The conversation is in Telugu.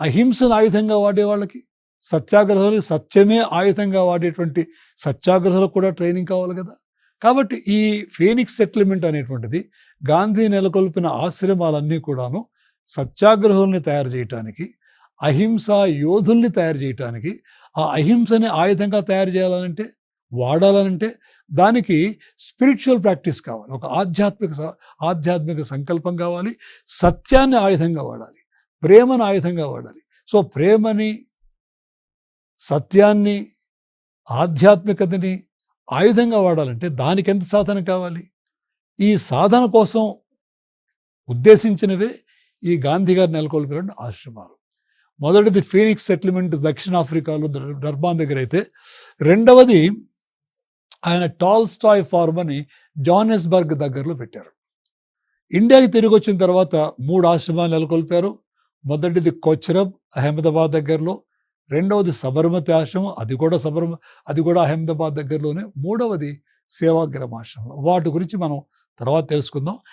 అహింసను ఆయుధంగా వాడే వాళ్ళకి సత్యాగ్రహాలు సత్యమే ఆయుధంగా వాడేటువంటి సత్యాగ్రహాలు కూడా ట్రైనింగ్ కావాలి కదా. కాబట్టి ఈ ఫీనిక్స్ సెటిల్మెంట్ అనేటువంటిది గాంధీ నెలకొల్పిన ఆశ్రమాలన్నీ కూడాను సత్యాగ్రహుల్ని తయారు చేయటానికి అహింసా యోధుల్ని తయారు చేయటానికి ఆ అహింసని ఆయుధంగా తయారు చేయాలనంటే వాడాలనంటే దానికి స్పిరిచువల్ ప్రాక్టీస్ కావాలి. ఒక ఆధ్యాత్మిక స- ఆధ్యాత్మిక సంకల్పం కావాలి. సత్యాన్ని ఆయుధంగా వాడాలి. ప్రేమను ఆయుధంగా వాడాలి. సో ప్రేమని సత్యాన్ని ఆధ్యాత్మికతని ఆయుధంగా వాడాలంటే దానికి ఎంత సాధన కావాలి? ఈ సాధన కోసం ఉద్దేశించినవే ఈ గాంధీ గారు నెలకొల్పిన ఆశ్రమాలు. మొదటిది ఫీనిక్స్ సెటిల్మెంట్ దక్షిణాఫ్రికాలో డర్బాన్ దగ్గర అయితే రెండవది ఆయన టాల్ స్టాయ్ ఫార్మ్ అని జానెస్బర్గ్ దగ్గరలో పెట్టారు. ఇండియాకి తిరిగి వచ్చిన తర్వాత మూడు ఆశ్రమాలు నెలకొల్పారు. మొదటిది కొచ్రబ్ అహ్మదాబాద్ దగ్గరలో. రెండవది సబర్మతి ఆశ్రమం అది కూడా సబర్మ అది కూడా అహ్మదాబాద్ దగ్గరలోనే. మూడవది సేవాగ్రామ ఆశ్రమం వాటి గురించి మనం తర్వాత తెలుసుకుందాం.